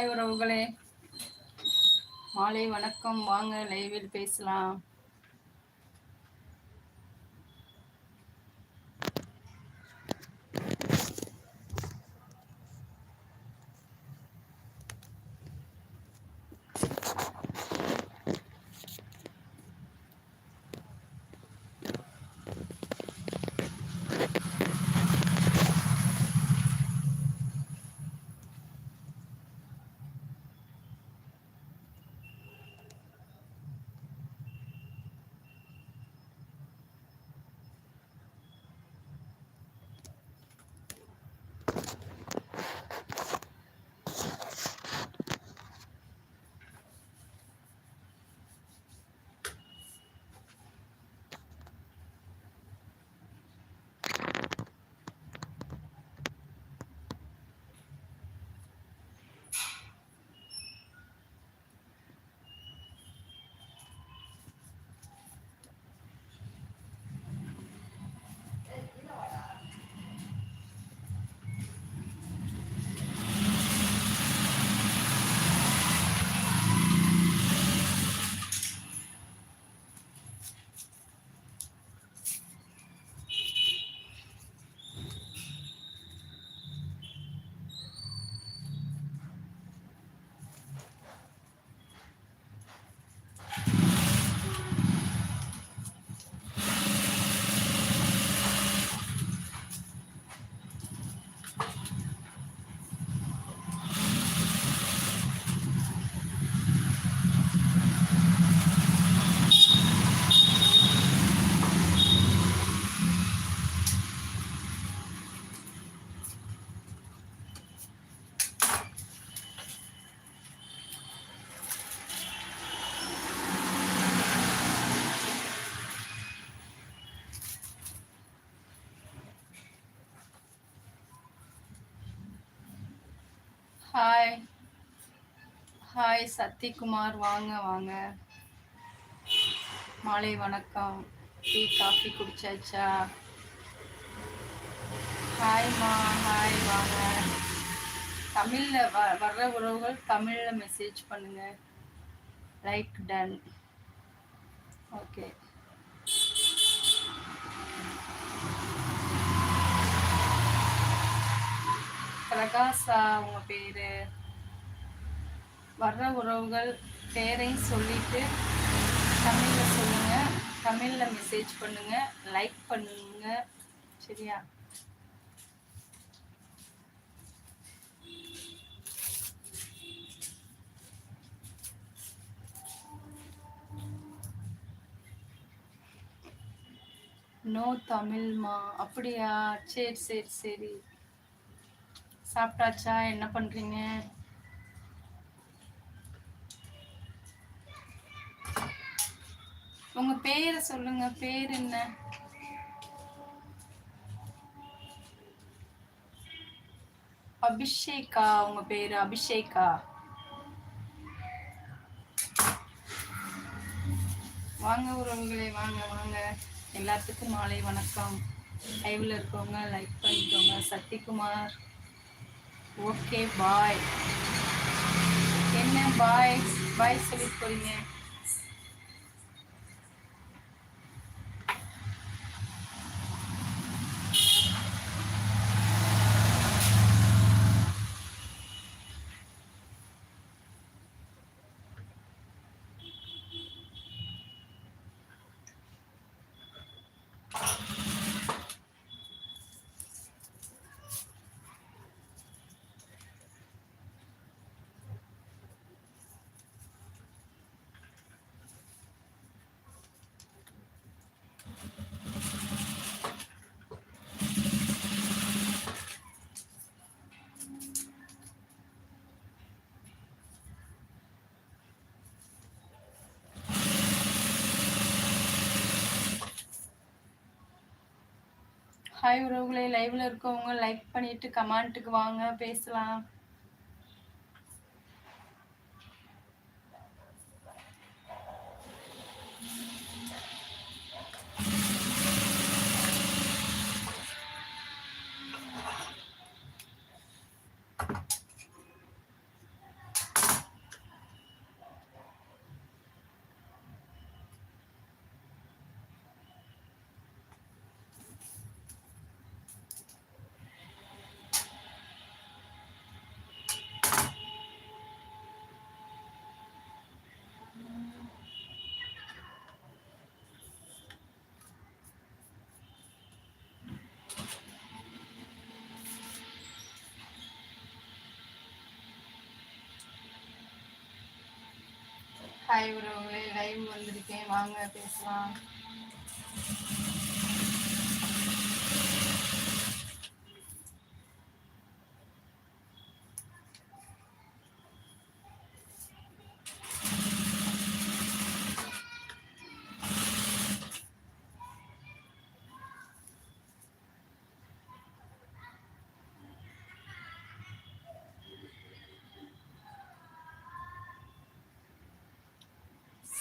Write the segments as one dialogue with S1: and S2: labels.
S1: hi உறவுகளே மாலை வணக்கம் வாங்க லைவில் பேசலாம் ஹாய் சத்திகுமார் வாங்க வாங்க மாலை வணக்கம் டீ காஃபி குடிச்சாச்சா ஹாய் மா ஹாய் வாங்க தமிழில் வ வர்ற உறவுகள் தமிழில் மெசேஜ் பண்ணுங்க லைக் டன் ஓகே பிரகாஷா உங்கள் பேர் வர்ற உறவுகள் பேரையும் சொல்லிவிட்டு தமிழில் சொல்லுங்கள் தமிழில் மெசேஜ் பண்ணுங்கள் லைக் பண்ணுங்கள் சரியா நோ தமிழ்மா அப்படியா சரி சரி சரி சாப்பிட்டாச்சா என்ன பண்ணுறீங்க உங்க பேரை சொல்லுங்க பேர் என்ன அபிஷேகா உங்க பேரு அபிஷேகா வாங்க உறவுகளே வாங்க வாங்க எல்லாத்துக்கும் மாலை வணக்கம் லைவ்ல இருக்கவங்க லைக் பண்ணிக்கோங்க சக்திகுமார் ஓகே பாய் என்ன பாய் பாய் சொல்லி போறீங்க ஹாய் உறவுகளை லைவ்ல இருக்கவங்க லைக் பண்ணிட்டு கமெண்ட்டுக்கு வாங்க பேசலாம் ஹாய் உறவுகளே லைவ் வந்திருக்கேன் வாங்க பேசலாம்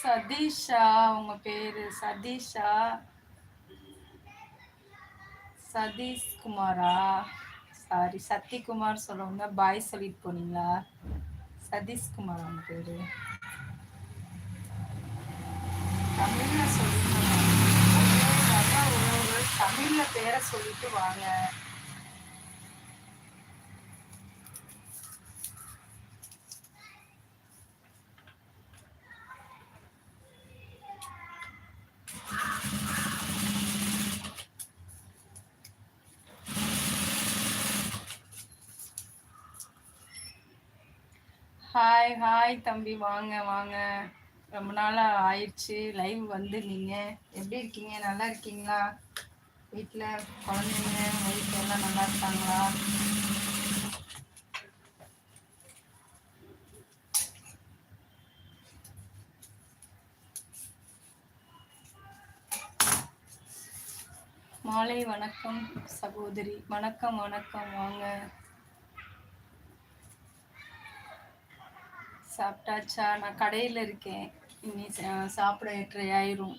S1: சதீஷா உங்க பேரு சதீஷா சதீஷ்குமாரா சாரி சத்யகுமார் சொல்லுவாங்க பாய் சொல்லிட்டு போனீங்களா சதீஷ்குமார் உங்க பேரு தமிழ்ல சொல்லிட்டு தமிழ்ல பேரை சொல்லிட்டு வாங்க ஹாய் ஹாய் தம்பி வாங்க வாங்க ரொம்ப நாளாக ஆயிடுச்சு லைவ் வந்து நீங்கள் எப்படி இருக்கீங்க நல்லா இருக்கீங்களா வீட்டில் குழந்தைங்க வயிற்று எல்லாம் நல்லா இருக்காங்களா மாலை வணக்கம் சகோதரி வணக்கம் வணக்கம் வாங்க சாப்பிட்டாச்சா நான் கடையில் இருக்கேன் இனி சாப்பிட எட்டரை ஆயிரும்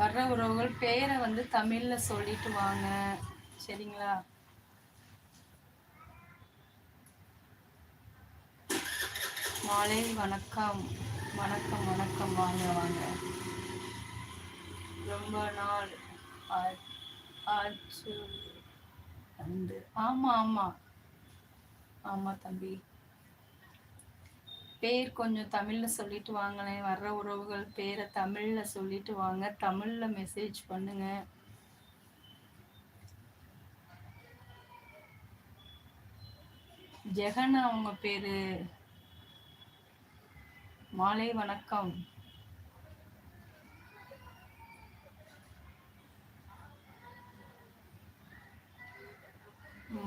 S1: வர்ற உறவுகள் பேரை வந்து தமிழில் சொல்லிட்டு வாங்க சரிங்களா மாலை வணக்கம் வணக்கம் வணக்கம் வாங்க வாங்க ரொம்ப நாள் ஆச்சு வந்து ஆமாம் ஆமாம் ஆமாம் தம்பி பேர் கொஞ்சம் தமிழில் சொல்லிட்டு வாங்களேன் வர்ற உறவுகள் பேரை தமிழில் சொல்லிட்டு வாங்க தமிழில் மெசேஜ் பண்ணுங்கள் ஜெகன் அவங்க பேர் மாலை வணக்கம்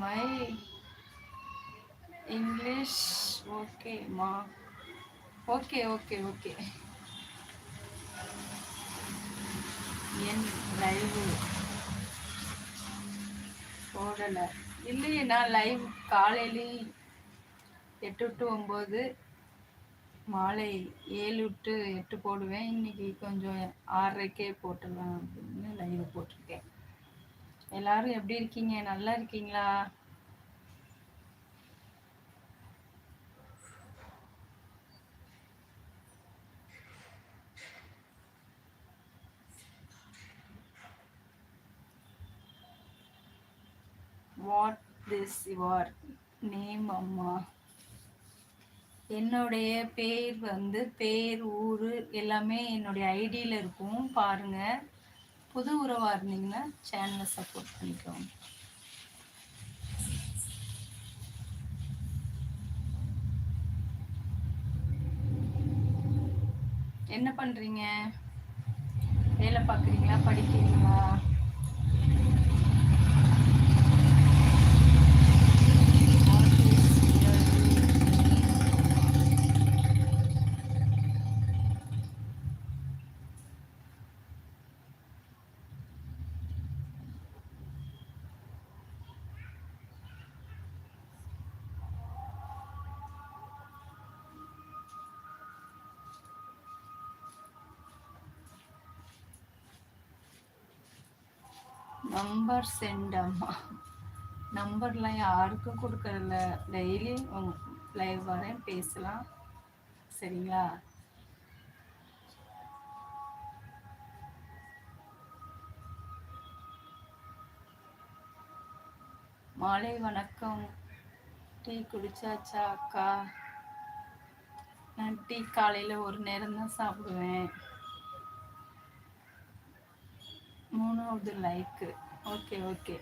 S1: மை இங்கிலீஷ் ஓகே மா ஓகே ஓகே ஓகே என் லைவு போடலை இல்லையே நான் லைவ் காலையிலே எட்டு டு ஒம்பது மாலை ஏழு டு எட்டு போடுவேன் இன்னைக்கு கொஞ்சம் ஆறரைக்கே போட்டுடலாம் அப்படின்னு லைவ் போட்டிருக்கேன் எல்லாரும் எப்படி இருக்கீங்க நல்லா இருக்கீங்களா வாட் திஸ் யுவர் நேம் அம்மா என்னுடைய பேர் வந்து பேர் ஊர் எல்லாமே என்னுடைய ஐடியில் இருக்கும் பாருங்கள் புது உறவாக இருந்தீங்கன்னா சேனலை சப்போர்ட் பண்ணிக்கோங்க என்ன பண்ணுறீங்க வேலை பார்க்குறீங்களா படிக்கிறீங்களா நம்பர் சென்ட் அம்மா நம்பர்லாம் யாருக்கும் கொடுக்கறதில்ல டெய்லி லைவ் வரேன் பேசலாம் சரிங்களா மாலை வணக்கம் டீ குடிச்சாச்சா அக்கா நான் டீ காலையில் ஒரு நேரம் தான் சாப்பிடுவேன் மூணாவது லைக்கு ஓகே ஓகே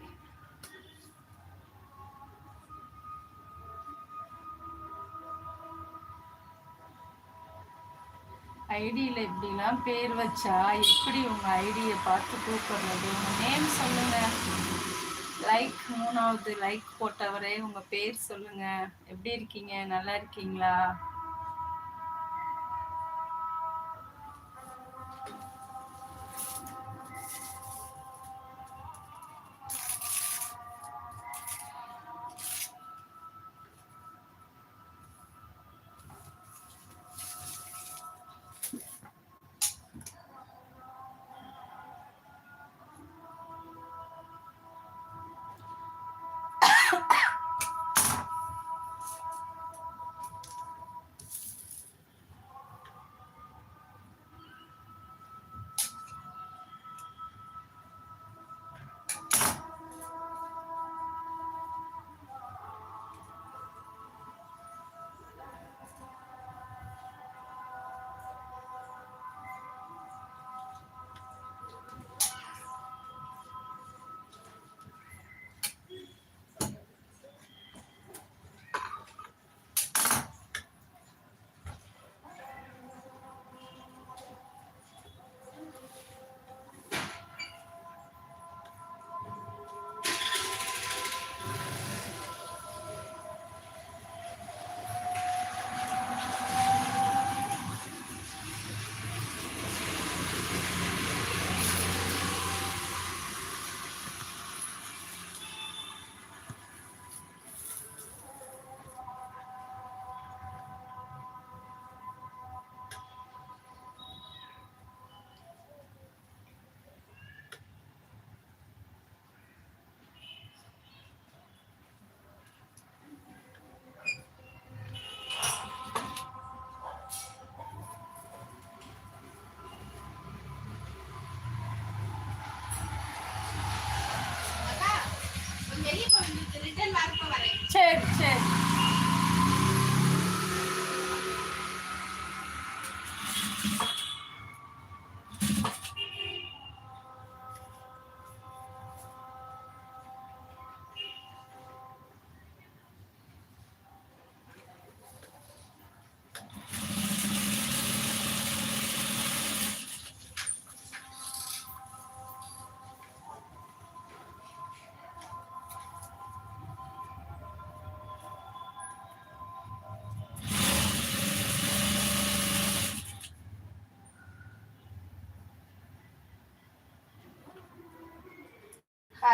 S1: ஐடியில் இப்படிலாம் பேர் வச்சா எப்படி உங்கள் ஐடியை பார்த்து கூப்பிட்றது உங்கள் நேம் சொல்லுங்கள் லைக் மூணாவது லைக் போட்டவரே உங்கள் பேர் சொல்லுங்கள் எப்படி இருக்கீங்க நல்லா இருக்கீங்களா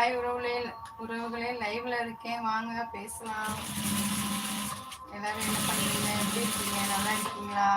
S1: ஹாய் உறவுகளே உறவுகளே லைவ்ல இருக்கேன் வாங்க பேசலாம் எல்லாரும் என்ன பண்ணுறீங்க எப்படி இருக்கீங்க நல்லா இருக்கீங்களா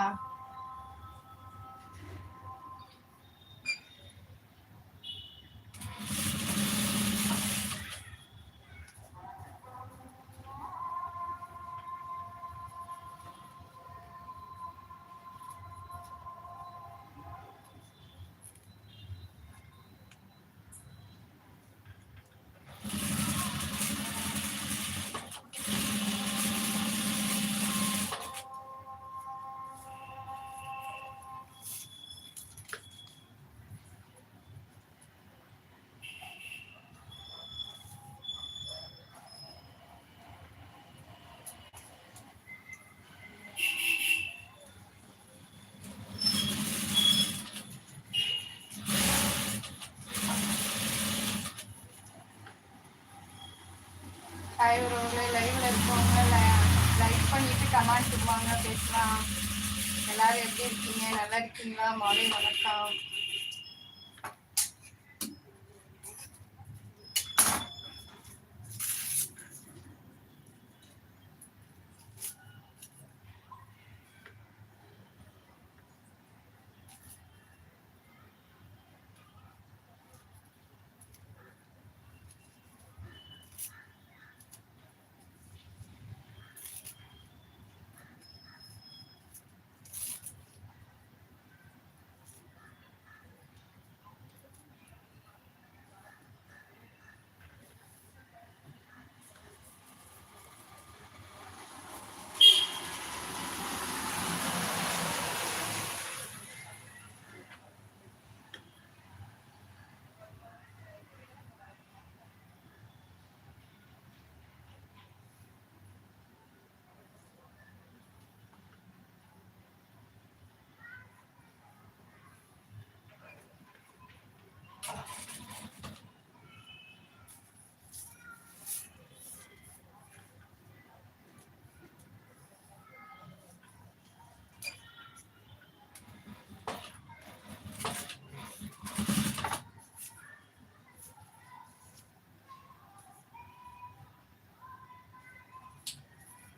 S1: லைவ் ரோடு லைவில் இருக்கவங்க லைக் பண்ணிட்டு கமெண்ட் பண்ணுவாங்க பேசலாம் எல்லாரும் எப்படி இருக்கீங்க நல்லா இருக்கீங்களா மாலை வணக்கம்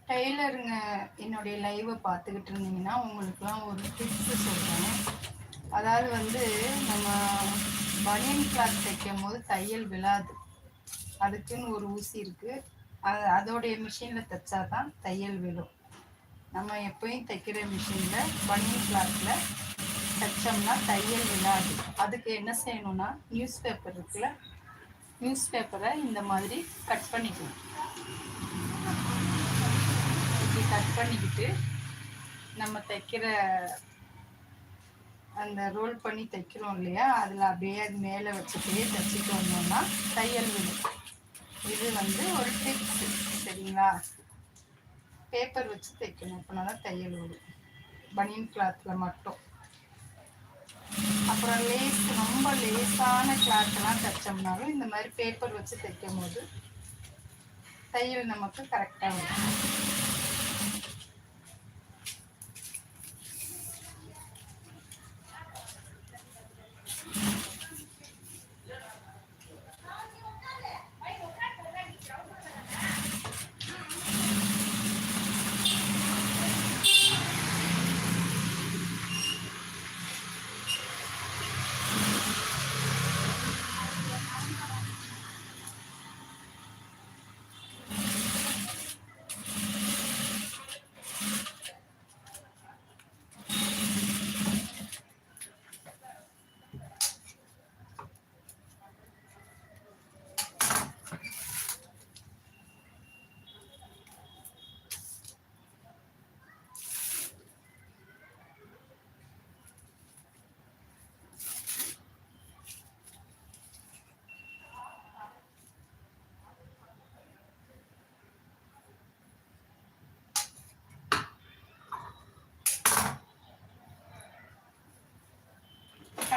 S1: டெய்லருங்க என்னுடைய லைவை பார்த்துக்கிட்டு இருந்தீங்கன்னா உங்களுக்குலாம் ஒரு டிப்ஸ் சொல்கிறேன் அதாவது வந்து நம்ம பனியன் கிளாத் தைக்கும் போது தையல் விழாது அதுக்குன்னு ஒரு ஊசி இருக்குது அது அதோடைய மிஷினில் தைச்சா தான் தையல் விழும் நம்ம எப்பயும் தைக்கிற மிஷினில் பனியன் கிளாத்தில் தைச்சோம்னா தையல் விழாது அதுக்கு என்ன செய்யணும்னா நியூஸ் பேப்பர் இருக்குல்ல நியூஸ் பேப்பரை இந்த மாதிரி கட் பண்ணிக்கணும் இப்படி கட் பண்ணிக்கிட்டு நம்ம தைக்கிற அந்த ரோல் பண்ணி தைக்கிறோம் இல்லையா அதில் அப்படியே அது மேலே வச்சுக்கிட்டே தைச்சிட்டு வந்தோம்னா தையல் விடும் இது வந்து ஒரு டிப்ஸ் சரிங்களா பேப்பர் வச்சு தைக்கணும் அப்படின்னா தான் தையல் விடும் பனியன் கிளாத்தில் மட்டும் அப்புறம் லேஸ் ரொம்ப லேஸான கிளாத்லாம் தைச்சோம்னாலும் இந்த மாதிரி பேப்பர் வச்சு தைக்கும் போது தையல் நமக்கு கரெக்டாக வரும்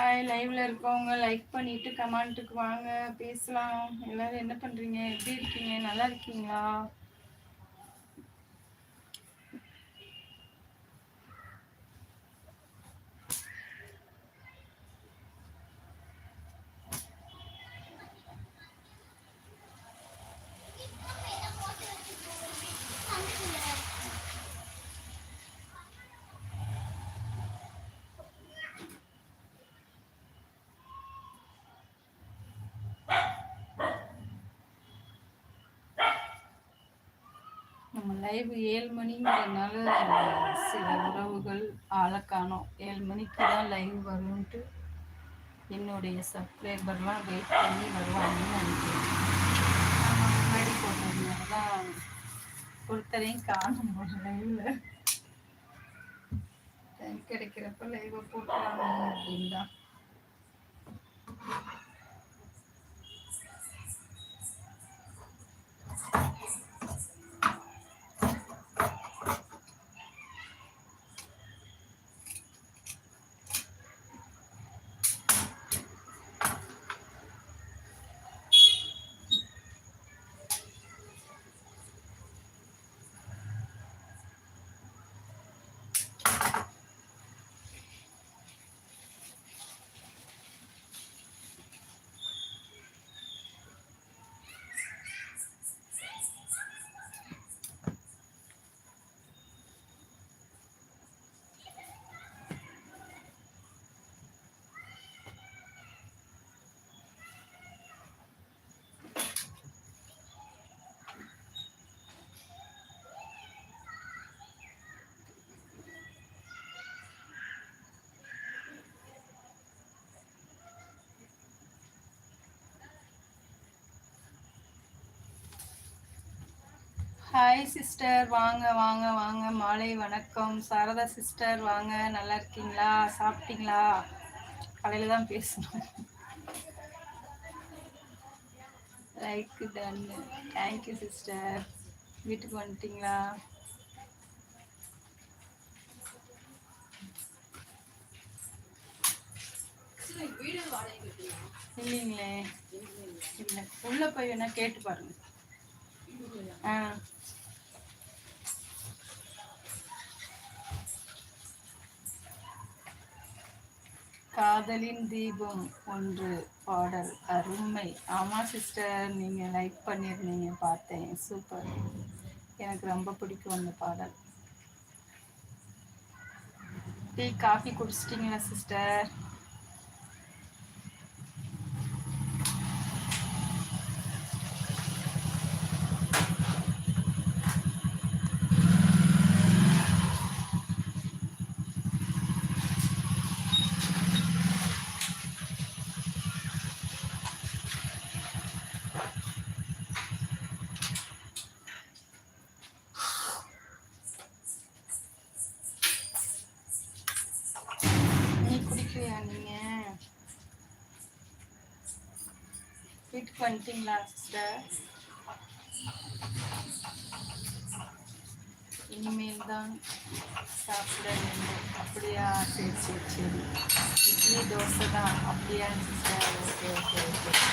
S1: ஹாய் லைவ்ல இருக்கவங்க லைக் பண்ணிட்டு கமெண்ட்டுக்கு வாங்க பேசலாம் எல்லாரும் என்ன பண்றீங்க எப்படி இருக்கீங்க நல்லா இருக்கீங்களா லைவ் ஏழு மணிங்கிறதுனால சில உறவுகள் ஆளை ஏழு மணிக்கு தான் லைவ் வரும்ன்ட்டு என்னுடைய சப்ஸ்கிரைபர்லாம் வெயிட் பண்ணி வருவாங்கன்னு நினைக்கிறேன் நான் முன்னாடி போட்டதுனால தான் ஒருத்தரையும் காணும் போது லைவில் டைம் கிடைக்கிறப்ப லைவை போட்டுறாங்க அப்படின்னு தான் ஹாய் சிஸ்டர் வாங்க வாங்க வாங்க மாலை வணக்கம் சாரதா சிஸ்டர் வாங்க நல்லா இருக்கீங்களா சாப்பிட்டீங்களா கடையில் தான் பேசணும் லைக் டன் தேங்க்யூ சிஸ்டர் வீட்டுக்கு வந்துட்டீங்களா இல்லைங்களே இல்லை உள்ளே போய் வேணா கேட்டு பாருங்க ஆ காதலின் தீபம் ஒன்று பாடல் அருமை ஆமாம் சிஸ்டர் நீங்கள் லைக் பண்ணியிருந்தீங்க பார்த்தேன் சூப்பர் எனக்கு ரொம்ப பிடிக்கும் அந்த பாடல் டீ காஃபி குடிச்சிட்டிங்களா சிஸ்டர் சரிங்களா சிஸ்டர் இனிமேல் தான் சாப்பிட வேண்டும் அப்படியா சரி சரி சரி இட்லி தோசை தான் அப்படியா ஓகே ஓகே ஓகே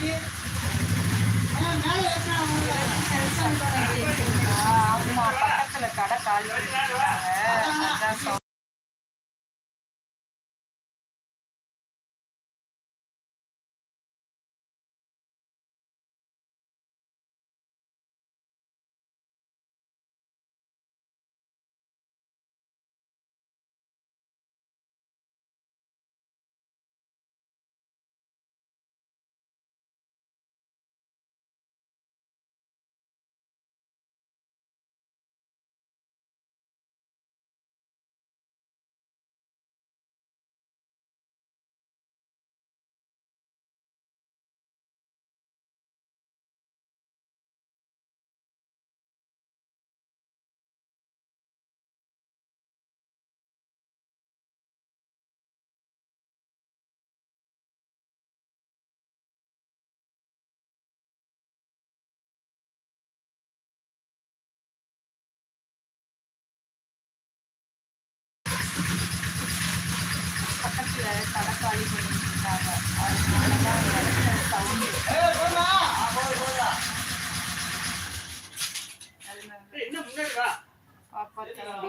S1: ஆமா பக்கத்துல கடை காலி பண்ணிட்டாங்க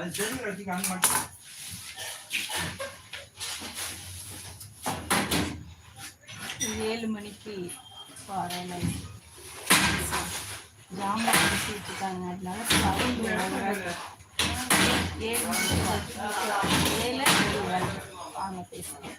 S2: அது செடி வச்சுக்க அங்க மட்டும்
S1: ஏழு மணிக்கு பாறையில் ஜாமான் அடிச்சு வச்சுருக்காங்க அதனால ஏழு மணிக்கு ஏழு வாங்க பேசுகிறேன்